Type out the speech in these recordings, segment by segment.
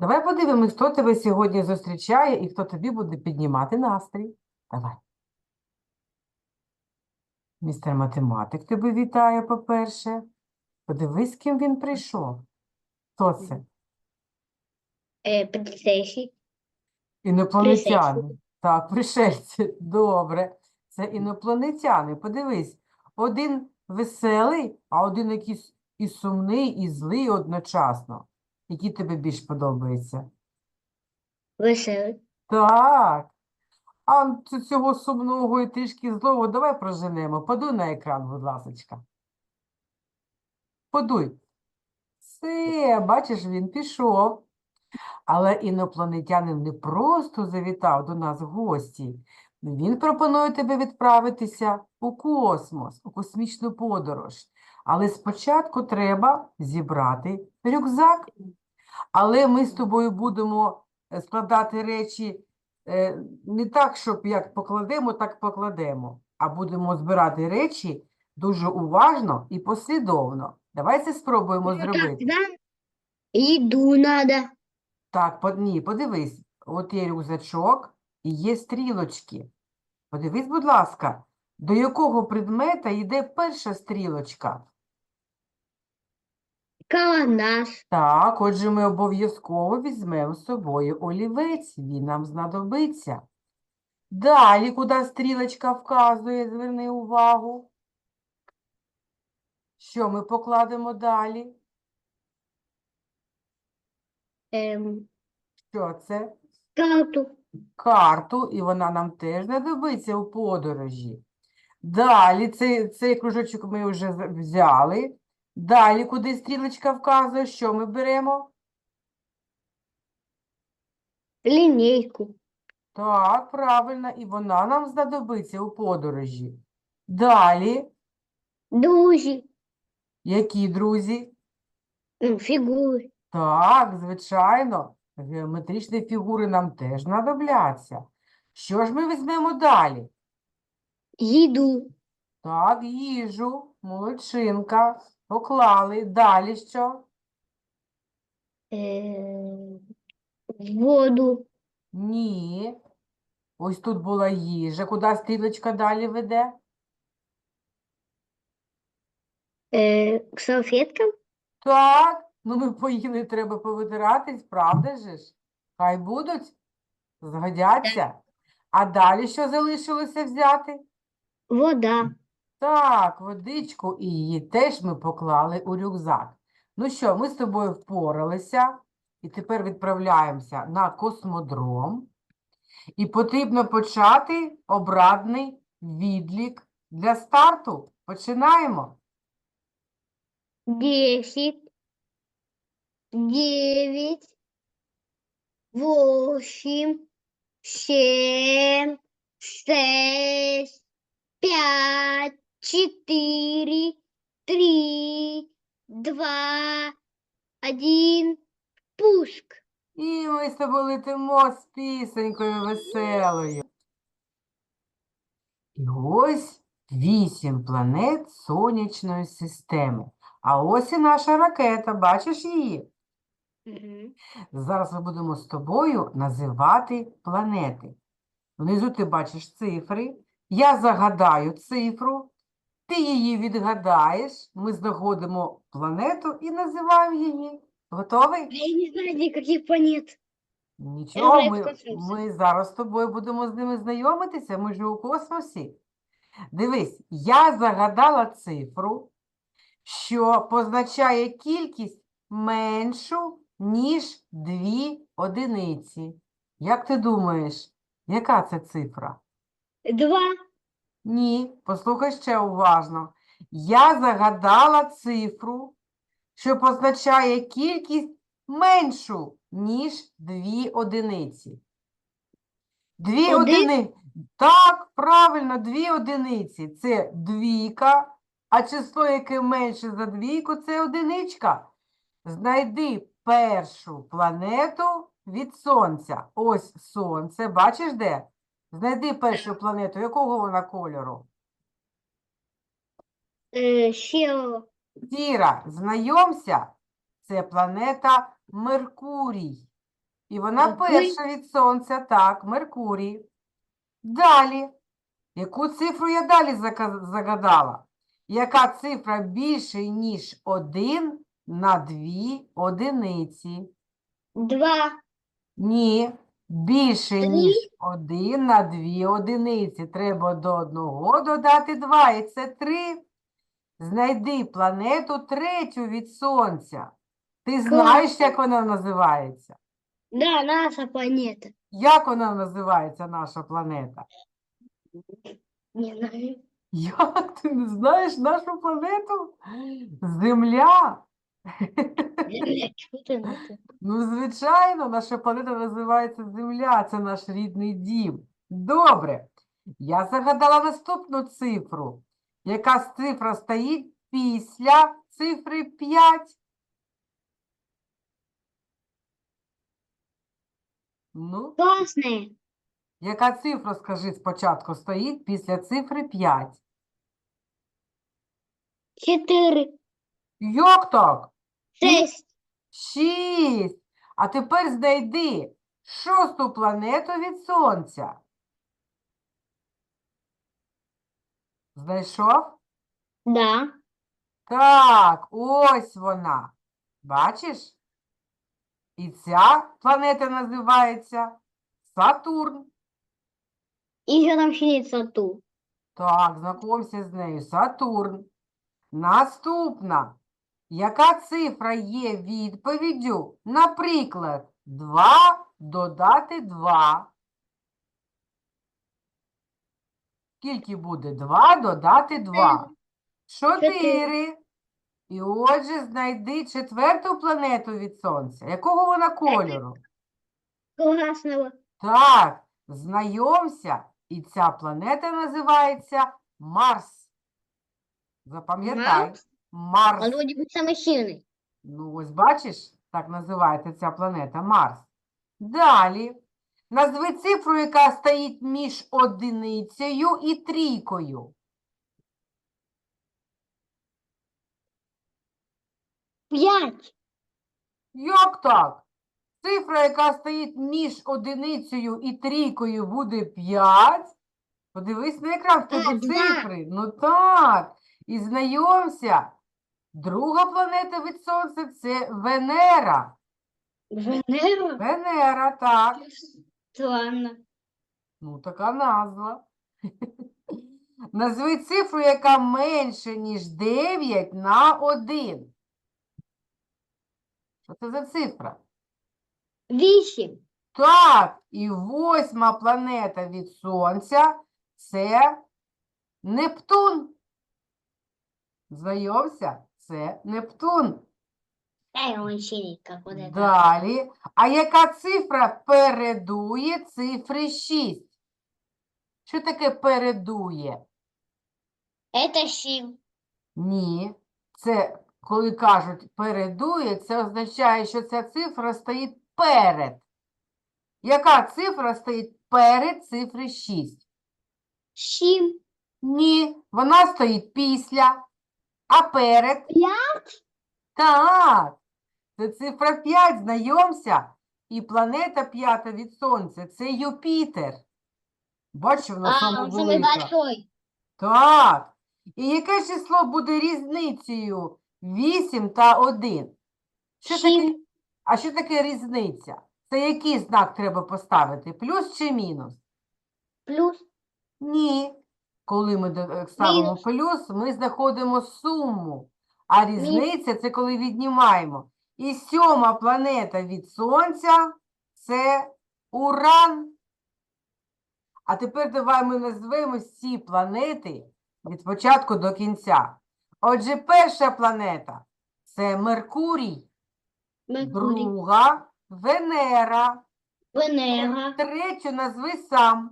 Давай подивимось, хто тебе сьогодні зустрічає і хто тобі буде піднімати настрій. Давай. Містер математик тебе вітає, по-перше. Подивись, з ким він прийшов. Хто це? Е, поліцейський. Інопланетяни. Так, пришельці. Добре. Це інопланетяни. Подивись, один веселий, а один якийсь і сумний, і злий одночасно. Який тобі більш подобається? Веселий. Так. А ц- цього сумного і трішки злого давай проженемо. Подуй на екран, будь ласочка. Подуй. Все, бачиш, він пішов. Але інопланетянин не просто завітав до нас в гості. Він пропонує тебе відправитися у космос, у космічну подорож. Але спочатку треба зібрати рюкзак. Але ми з тобою будемо е, складати речі е, не так, щоб як покладемо, так покладемо, а будемо збирати речі дуже уважно і послідовно. Давай це спробуємо зробити. Їду надо. Так, по, ні, подивись, от є рюкзачок і є стрілочки. Подивись, будь ласка, до якого предмета йде перша стрілочка? Каланаш. Так, отже, ми обов'язково візьмемо з собою олівець, він нам знадобиться. Далі, куди стрілочка вказує, зверни увагу. Що ми покладемо далі? Ем, Що це? карту. Карту, і вона нам теж знадобиться у подорожі. Далі, цей, цей кружочок ми вже з- взяли. Далі, куди стрілочка вказує, що ми беремо? Лінійку. Так, правильно, і вона нам знадобиться у подорожі. Далі, Друзі. які друзі? Ну, фігури. Так, звичайно, геометричні фігури нам теж знадобляться. Що ж ми візьмемо далі? Їду. Так, їжу, молодчинка, поклали. Далі що? Е, воду. Ні. Ось тут була їжа. Куди стрілочка далі веде? Е, к салфеткам. Так, ну ми поїли, треба повитиратись, правда же ж? Хай будуть, згодяться. А далі що залишилося взяти? Вода. Так, водичку і її теж ми поклали у рюкзак. Ну що, ми з тобою впоралися і тепер відправляємося на космодром. І потрібно почати обрадний відлік для старту. Починаємо. Десять. Девять. Восемь. Семь. Шесть. Пять. Четыре. Три. Два. Один. Пуск. І ми з тобою летимо з пісенькою веселою. І ось вісім планет сонячної системи. А ось і наша ракета, бачиш її? Зараз ми будемо з тобою називати планети. Внизу ти бачиш цифри. Я загадаю цифру, ти її відгадаєш, ми знаходимо планету і називаємо її. Готовий? Я не знаю никаких планет. Нічого, ми, ми зараз з тобою будемо з ними знайомитися, ми ж у космосі. Дивись, я загадала цифру, що позначає кількість меншу, ніж дві одиниці. Як ти думаєш, яка це цифра? Два. Ні, послухай ще уважно. Я загадала цифру, що позначає кількість меншу, ніж дві одиниці. Дві Один? одиниці. Так, правильно, дві одиниці. Це двійка, а число, яке менше за двійку, це одиничка. Знайди першу планету від Сонця. Ось Сонце. Бачиш де? Знайди першу планету. Якого вона кольору? Э, села. Сіра, знайомся, це планета Меркурій. І вона Меркурій? перша від сонця, так, Меркурій. Далі. Яку цифру я далі загадала? Яка цифра більше, ніж 1 на 2 одиниці? Два. Ні, більше, Три? ніж 1 на 2 одиниці. Треба до одного додати 2, і це 3. Знайди планету третю від Сонця. Ти знаєш, як вона називається? Да, наша планета. Як вона називається, наша планета? Не знаю. Як ти не знаєш нашу планету? Земля. Земля, чего ты на это? Ну, звичайно, наша планета називається Земля, це наш рідний дім. Добре. Я загадала наступну цифру. Яка з цифра стоїть після цифри 5? Ну, Классная. яка цифра, скажи, спочатку стоїть після цифри 5? Четыре. Як так? Шесть. Шість. А тепер знайди шосту планету від Сонця. Знайшов? Да. Так, ось вона. Бачиш? І ця планета називається Сатурн. Еще там щенит сату. Так, знакомся з нею. Сатурн. Наступна. Яка цифра є відповіддю? Наприклад, 2 додати 2. Скільки буде 2 додати 2? 4. І отже, знайди четверту планету від Сонця. Якого вона кольору? Классного. Так, знайомся. І ця планета називається Марс. Запам'ятай. Марс? Марс. Он вроде бы самый сильный. Ну, ось бачиш, так називається ця планета Марс. Далі. Назви цифру, яка стоїть між одиницею і трійкою. Пять. Як так? Цифра, яка стоїть між одиницею і трійкою, буде 5. Подивись на екран, в тебе А, два. цифри. Ну так. І знайомся. Друга планета від Сонця це Венера. Венера? Венера, так. Странно. Ну, така назва. Назви цифру, яка менше, ніж 9 на 1. Що це за цифра? Вісім. Так, і восьма планета від Сонця це Нептун. Знайомся, це Нептун. Эй, он синий, как вот это. Далі. А яка цифра передує цифри 6? Що таке передує? Это сим. Ні. Це, коли кажуть передує, це означає, що ця цифра стоїть перед. Яка цифра стоїть перед цифри 6? Сим. Ні, вона стоїть після. А перед? П'ять? Так. Це цифра 5, знайомся. І планета п'ята від Сонця це Юпітер. Бачиш, вона самый велика. большой. Так. І яке число буде різницею 8 та 1? Що таке? А що таке різниця? Це який знак треба поставити? Плюс чи мінус? Плюс. Ні. Коли ми до- е, ставимо Мінус. плюс, ми знаходимо суму. А різниця це коли віднімаємо. І сьома планета від Сонця це Уран. А тепер давай ми назвемо всі планети від початку до кінця. Отже, перша планета це Меркурій, Меркурий. друга Венера, Венера. третю назви сам.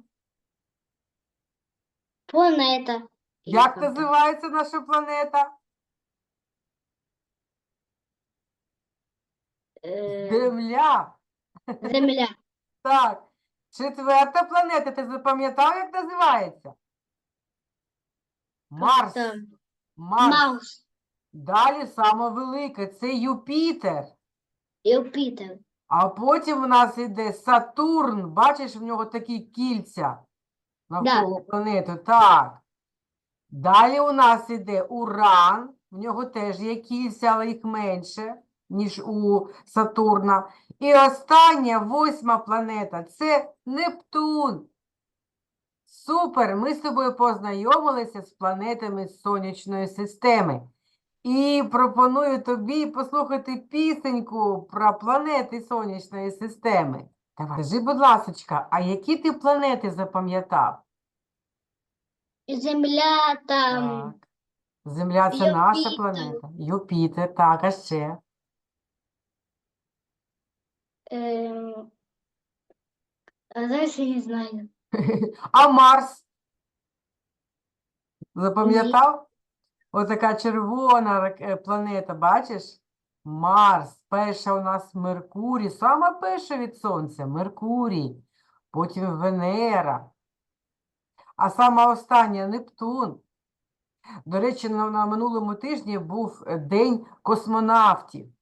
Планета. Як називається наша планета? Э, Земля. Земля. Так. Четверта планета, ти запам'ятав, як називається? Марс. Марс. Марс. Далі саме велике це Юпітер. Юпитер. А потім в нас іде Сатурн. Бачиш, в нього такі кільця навколо планети. Так. Далі у нас іде Уран. В нього теж є кільця, але їх менше, ніж у Сатурна. І остання, восьма планета це Нептун. Супер! Ми з тобою познайомилися з планетами Сонячної системи. І пропоную тобі послухати пісеньку про планети Сонячної системи. Давай, скажи, будь ласочка, а які ти планети запам'ятав? Земля там. Так. Земля це наша Юпітер. планета. Юпітер, так, а ще. Эм, а дальше не знаю. А Марс? Запам'ятав? Отака червона рак- е, планета, бачиш? Марс, перша у нас Меркурій, сама перша від Сонця Меркурій, потім Венера, а сама остання Нептун. До речі, на, на минулому тижні був е, День космонавтів.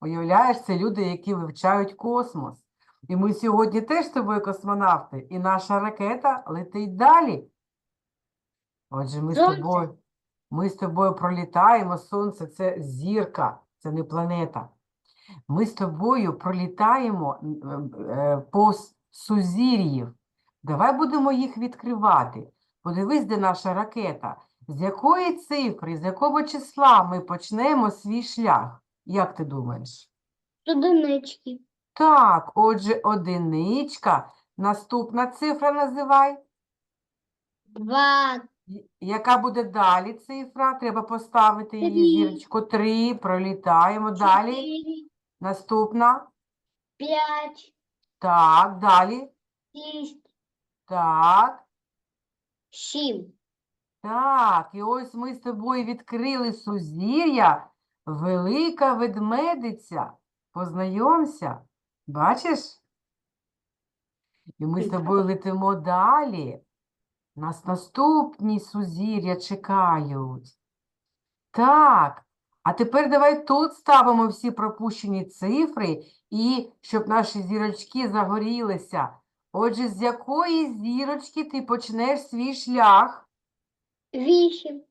Уявляєш, це люди, які вивчають космос. І ми сьогодні теж з тобою космонавти, і наша ракета летить далі. Отже, ми з тобою, ми з тобою пролітаємо. Сонце це зірка, це не планета. Ми з тобою пролітаємо е, по сузір'їв. Давай будемо їх відкривати. Подивись, де наша ракета. З якої цифри, з якого числа ми почнемо свій шлях? Як ти думаєш? Одинички. Так, отже, одиничка. Наступна цифра називай. Два. Яка буде далі цифра? Треба поставити її Три. зірочку. Три. Пролітаємо. Далі. Четыре. Наступна. Пять. Так, далі. Шесть. Так. Семь. Так, і ось ми з тобою відкрили сузір'я. Велика ведмедиця. Познайомся. Бачиш? І ми з тобою летимо далі. Нас наступні сузір'я чекають. Так. А тепер давай тут ставимо всі пропущені цифри, і щоб наші зірочки загорілися. Отже, з якої зірочки ти почнеш свій шлях? Вісім.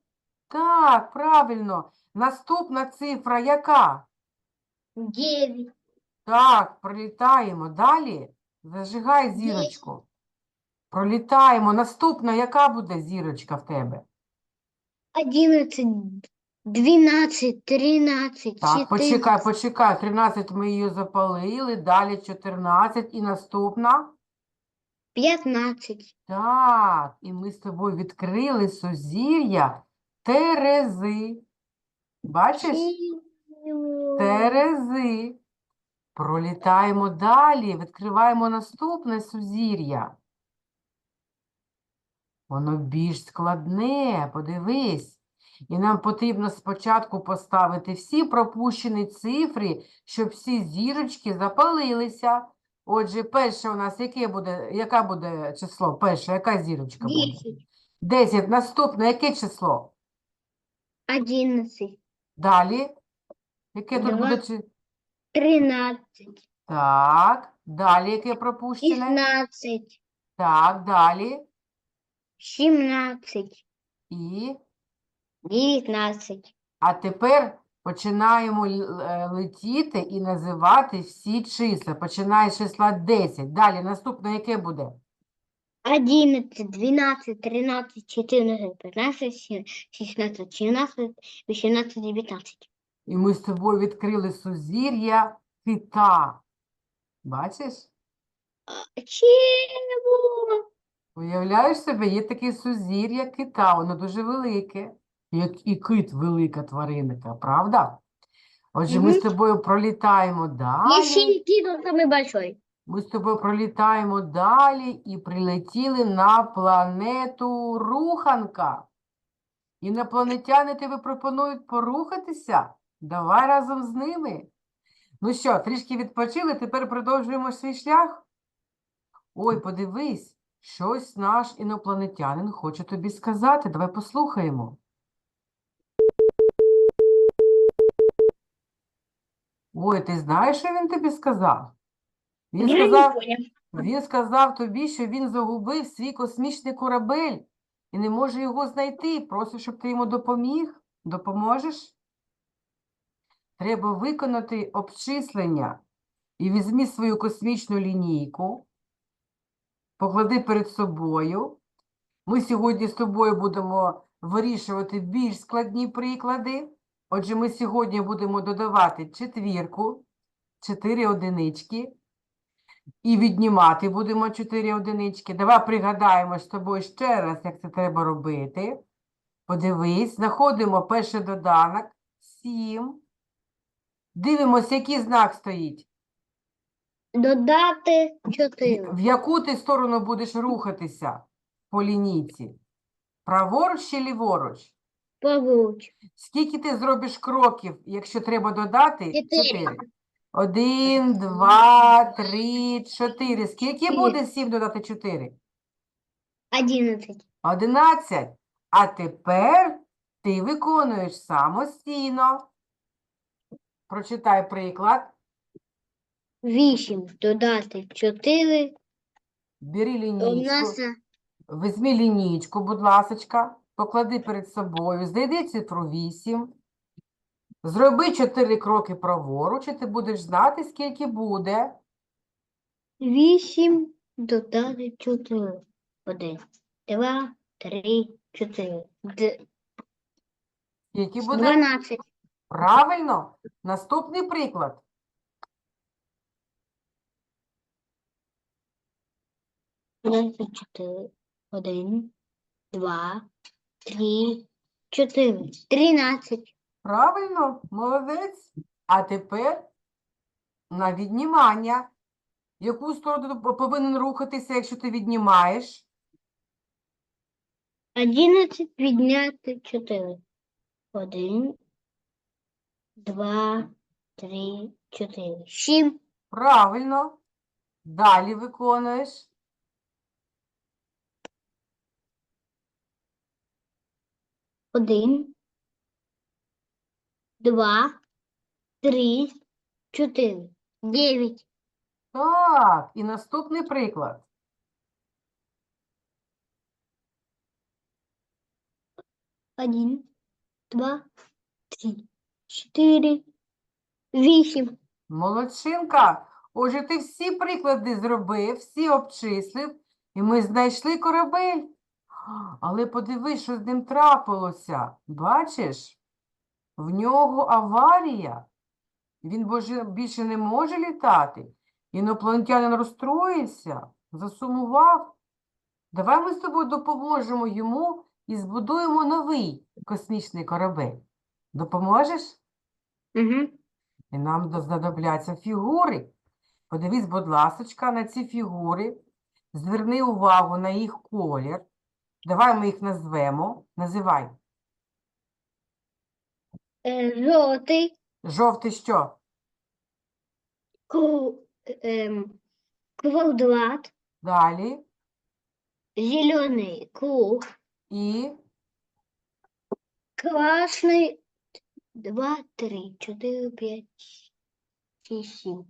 Так, правильно. Наступна цифра яка? Девять. Так, пролітаємо. Далі. Зажигай зірочку. Пролітаємо. Наступна яка буде зірочка в тебе? Одиннадцать. Двенадцать. Тринадцать. Так, почекай, почекай. 13 ми її запалили, далі 14 і наступна. Пятнадцать. Так, і ми з тобою відкрили сузір'я Терези. Бачиш? Терези. Пролітаємо далі, відкриваємо наступне сузір'я. Воно більш складне, подивись. І нам потрібно спочатку поставити всі пропущені цифри, щоб всі зірочки запалилися. Отже, перше у нас яке буде, яка буде число? Перше, яка зірочка буде? Десять. 10. Наступне, яке число? Одиннадцать. Далі. Яке тут буде? Чи-. Так, далі яке пропущене? Шестнадцать. Так, далі. Семнадцать. І. Девятнадцать. А тепер починаємо л- е, летіти і називати всі числа. Починає з числа 10. Далі, наступне яке буде? Одиннадцать, двенадцать, тринадцать, четырнадцать, пятнадцать, се- шестнадцать, семнадцать, восемнадцать, девятнадцать. І ми з тобою відкрили сузір'я кита. Бачиш? Чего? Уявляєш собі, є таке сузір'я кита, воно дуже велике, як і кит велика тваринка, правда? Отже, ми з тобою пролітаємо далі. Самый большой. Ми з тобою пролітаємо далі і прилетіли на планету Руханка. Інопланетяни тебе пропонують порухатися. Давай разом з ними. Ну що, трішки відпочили, тепер продовжуємо свій шлях? Ой, подивись, щось наш інопланетянин хоче тобі сказати. Давай послухаємо. тобою. Ти знаєш, що він тобі сказав? Він сказав, він сказав тобі, що він загубив свій космічний корабель і не може його знайти. Просить, щоб ти йому допоміг. Допоможеш? Треба виконати обчислення. І візьми свою космічну лінійку, поклади перед собою. Ми сьогодні з тобою будемо вирішувати більш складні приклади. Отже, ми сьогодні будемо додавати четвірку, чотири одинички. І віднімати будемо 4 одинички. Давай пригадаємо з тобою ще раз, як це треба робити. Подивись, знаходимо перший доданок 7. Дивимося, який знак стоїть. Додати В- 4. В яку ти сторону будеш рухатися по лінійці? Праворуч чи ліворуч? Поруч. Скільки ти зробиш кроків, якщо треба додати? Чотири. Чотири. Один, два, три, чотири. Скільки Чотири. буде сім додати чотири? 11. Одинадцять. А тепер ти виконуєш самостійно. Прочитай приклад. 8. Додати 4. Бери У лінійку. нас Візьми лінійку, будь ласочка. Поклади перед собою. Знайди цифру 8. Зроби 4 кроки праворуч, і ти будеш знати, скільки буде. 8. Додати 4. 1. 2. 3. 4. Д- Скільки буде? 12. Правильно. Наступний приклад. Чотири. Один, два, три, чотири. Тринадцять. Правильно, молодець. А тепер на віднімання. Яку сторону повинен рухатися, якщо ти віднімаєш? Одинадцять відняти чотири. Один, два, три, чотири. Сім. Правильно. Далі виконуєш. Один, два, три, чотири. Дев'ять. Так, і наступний приклад. Один, два, три, чотири, вісім. Молодчинка. Отже, ти всі приклади зробив, всі обчислив, і ми знайшли корабель. Але подивись, що з ним трапилося. Бачиш? В нього аварія. Він більше не може літати. Інопланетянин розстроївся, засумував. Давай ми з тобою допоможемо йому і збудуємо новий космічний корабель. Допоможеш? Угу. І нам знадобляться фігури. Подивись, будь ласочка, на ці фігури. Зверни увагу на їх колір. Давай ми їх назвемо. Називай. Е, жовтий, Жовтий що? ку, ем, квадрат, Далі. зеленый круг, І красный, два, три, четыре, пять, семь.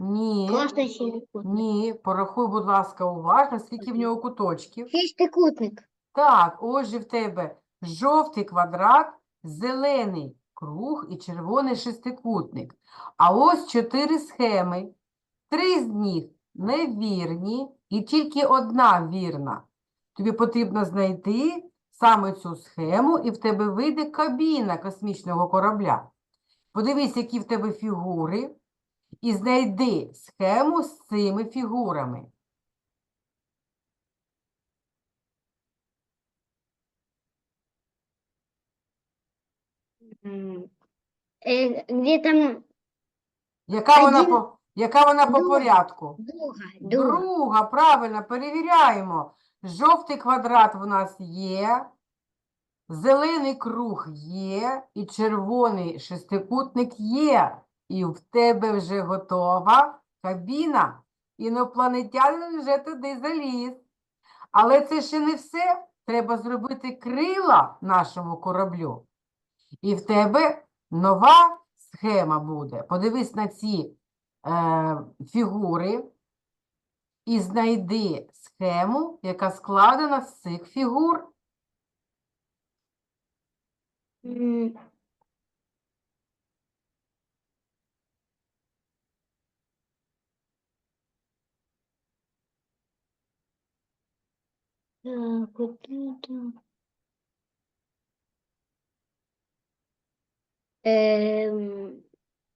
Ні. Красный семикутник. Ні. Порахуй, будь ласка, уважно, скільки в нього куточків. Шестикутник. Так, отже, в тебе жовтий квадрат, зелений круг і червоний шестикутник. А ось чотири схеми. Три з них невірні і тільки одна вірна. Тобі потрібно знайти саме цю схему, і в тебе вийде кабіна космічного корабля. Подивись, які в тебе фігури, і знайди схему з цими фігурами. М, э, там Яка вона Один. по, яка вона по Друга. порядку? друга, друга. Друга, правильно, перевіряємо. Жовтий квадрат в нас є, зелений круг є, і червоний шестикутник є. І в тебе вже готова кабіна. Інопланетянин вже туди заліз. Але це ще не все. Треба зробити крила нашому кораблю. І в тебе нова схема буде. Подивись на ці е, фігури і знайди схему, яка складена з цих фігур. Так, вот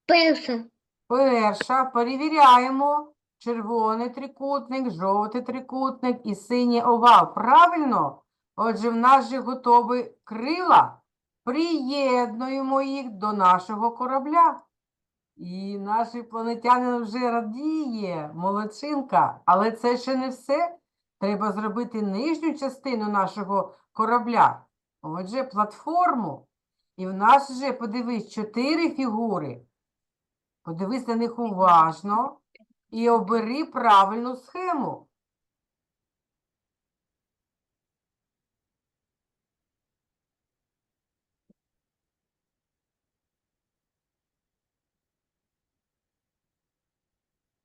перша. Перша, перевіряємо. Червоний трикутник, жовтий трикутник і синій овал. Правильно? Отже, в нас же готові крила. Приєднуємо їх до нашого корабля. І наш інопланетянин вже радіє, молодчинка. Але це ще не все. Треба зробити нижню частину нашого корабля. Отже, платформу. І в нас вже, подивись, чотири фігури. Подивись на них уважно і обери правильну схему.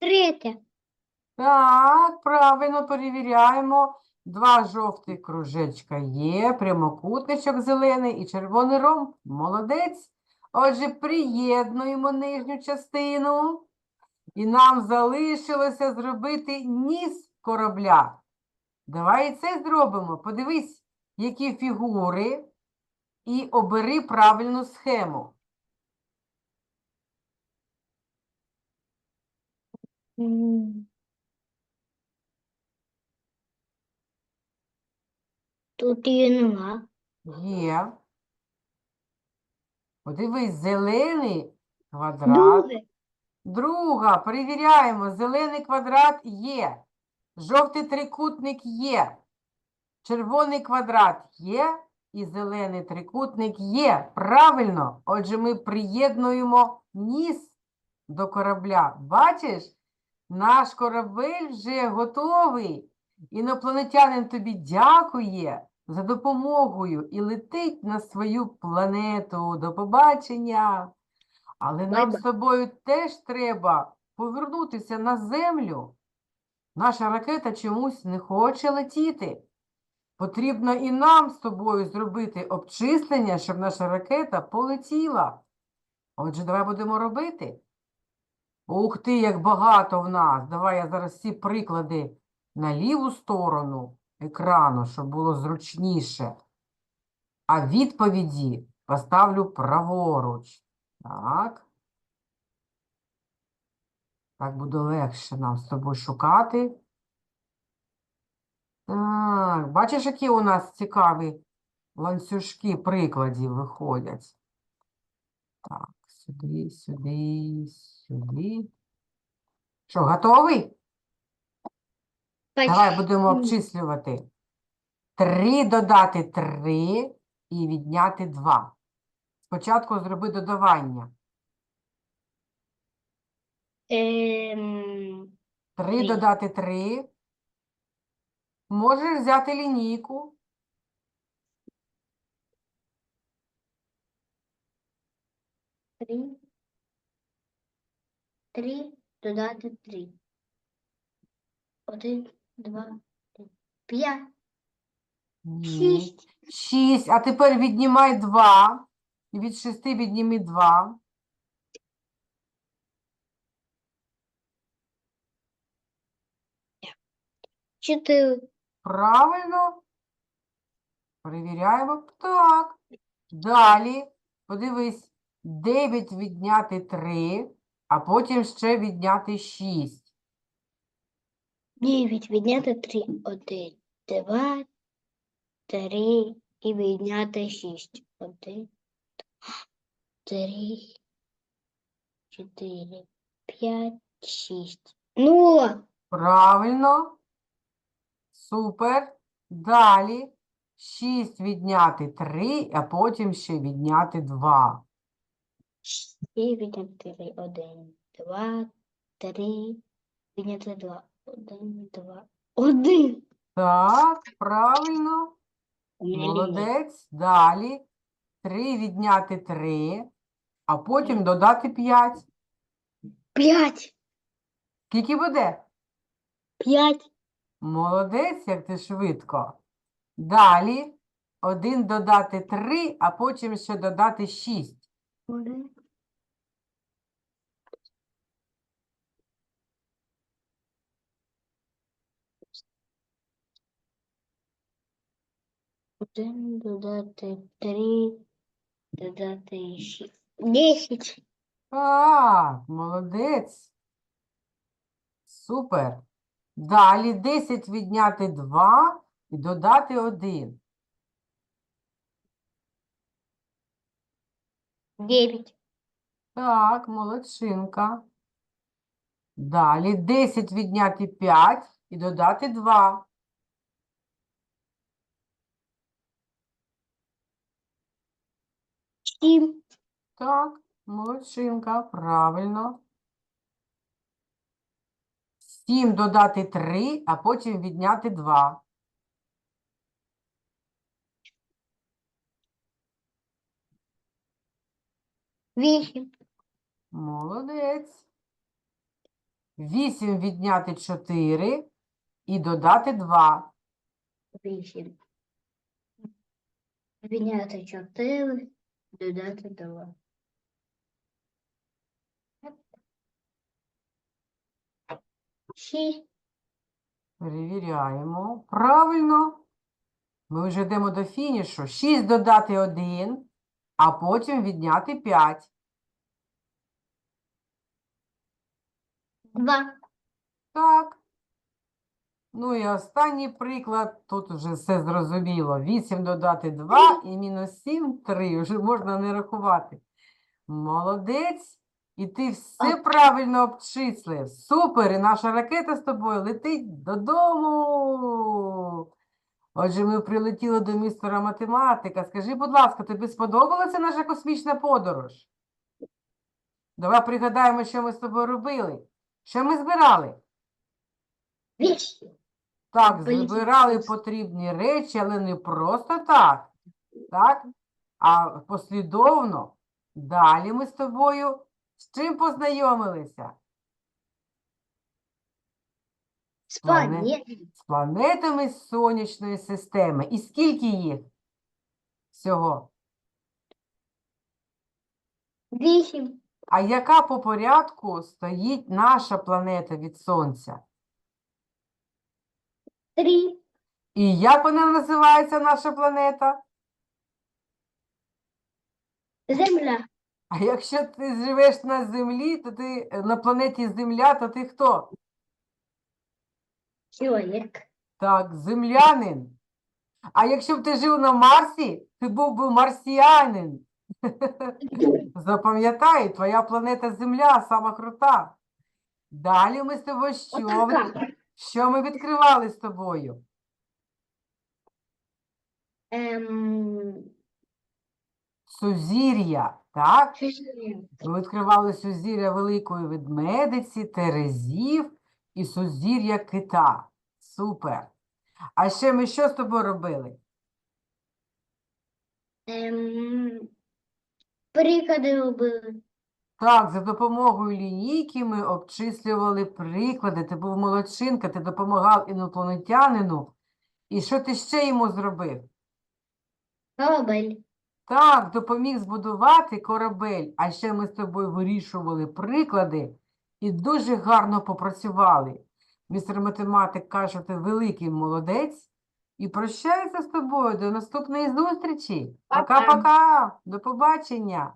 Третя. Так, правильно перевіряємо. Два жовтих кружечка є, прямокутничок зелений і червоний ромб. Молодець. Отже, приєднуємо нижню частину. І нам залишилося зробити ніс корабля. Давай це зробимо. Подивись, які фігури, і обери правильну схему. Тут її нема. Є. Подивись, зелений квадрат. Друге. Друга, перевіряємо. Зелений квадрат є. Жовтий трикутник є. Червоний квадрат є. І зелений трикутник є. Правильно. Отже, ми приєднуємо ніс до корабля. Бачиш, наш корабель вже готовий. Інопланетянин тобі дякує за допомогою і летить на свою планету. До побачення. Але нам з тобою теж треба повернутися на землю. Наша ракета чомусь не хоче летіти. Потрібно і нам з тобою зробити обчислення, щоб наша ракета полетіла. Отже, давай будемо робити. Ух ти, як багато в нас. Давай я зараз всі приклади на ліву сторону екрану, щоб було зручніше. А відповіді поставлю праворуч. Так. Так буде легше нам з тобою шукати. Так, бачиш, які у нас цікаві ланцюжки прикладів виходять. Так, сюди, сюди, сюди. Що, готовий? Давай будемо обчислювати. 3 додати 3 і відняти 2. Спочатку зроби додавання. Ем, 3 Три. додати 3. Можеш взяти лінійку. Три. Три додати три. Один, два, три. П'ять. Ні. Шість. 6. А тепер віднімай 2. І від 6 відніми 2. Чотири. Правильно? Перевіряємо. Так. Далі, подивись, 9 відняти 3, а потім ще відняти 6. Дев'ять відняти три. Один, два, три і відняти шість. Один, два, три, чотири, п'ять, шість. Нуль. Правильно. Супер. Далі 6 відняти 3, а потім ще відняти 2. І відняти три. Один, два, три. Відняти два. Один, два. Один. Так, правильно. Молодець. Далі 3 відняти 3, а потім додати 5. П'ять. Скільки буде? П'ять. Молодець, як ти швидко. Далі 1 додати 3, а потім ще додати 6. Один. Один додати три, додати шість. Десять. Так, молодець. Супер. Далі 10 відняти 2 і додати 1. Дев'ять. Так, молодчинка. Далі 10 відняти 5 і додати 2. Сім. Так, молодчинка, правильно. 7 додати 3, а потім відняти 2. Вісім. Молодець. 8 відняти 4 і додати 2. Вісім. Відняти чотири, додати два. Шість. Перевіряємо. Правильно. Ми вже йдемо до фінішу. 6 додати 1, а потім відняти 5. Два. Так. Ну і останній приклад. Тут вже все зрозуміло. 8 додати 2 і мінус 7 – 3. Вже можна не рахувати. Молодець. І ти все правильно обчислив. Супер! І наша ракета з тобою летить додому. Отже, ми прилетіли до містера математика. Скажи, будь ласка, тобі сподобалася наша космічна подорож? Давай пригадаємо, що ми з тобою робили. Що ми збирали? Вісім. Так, збирали потрібні речі, але не просто так, так? А послідовно. Далі ми з тобою з чим познайомилися? Планет. Спагетті. З планетами сонячної системи. І скільки їх всього? Вісім. А яка по порядку стоїть наша планета від Сонця? Три. І як вона називається, наша планета? Земля. А якщо ти живеш на Землі, то ти на планеті Земля, то ти хто? Чоловік. Так, землянин. А якщо б ти жив на Марсі, ти був би марсіанин. Запам'ятай, твоя планета Земля сама крута. Далі ми з тобою що? Що ми відкривали з тобою? Ем, Сузір'я, так? Ми відкривали сузір'я Великої Ведмедиці, Терезів і сузір'я Кита. Супер. А ще ми що з тобою робили? Ем, приклади робили. Так, за допомогою лінійки ми обчислювали приклади. Ти був молодчинка, ти допомагав інопланетянину. І що ти ще йому зробив? Корабель. Так, допоміг збудувати корабель, а ще ми з тобою вирішували приклади і дуже гарно попрацювали. Містер математик каже, ти великий молодець і прощається з тобою до наступної зустрічі. Пока-пока, до побачення.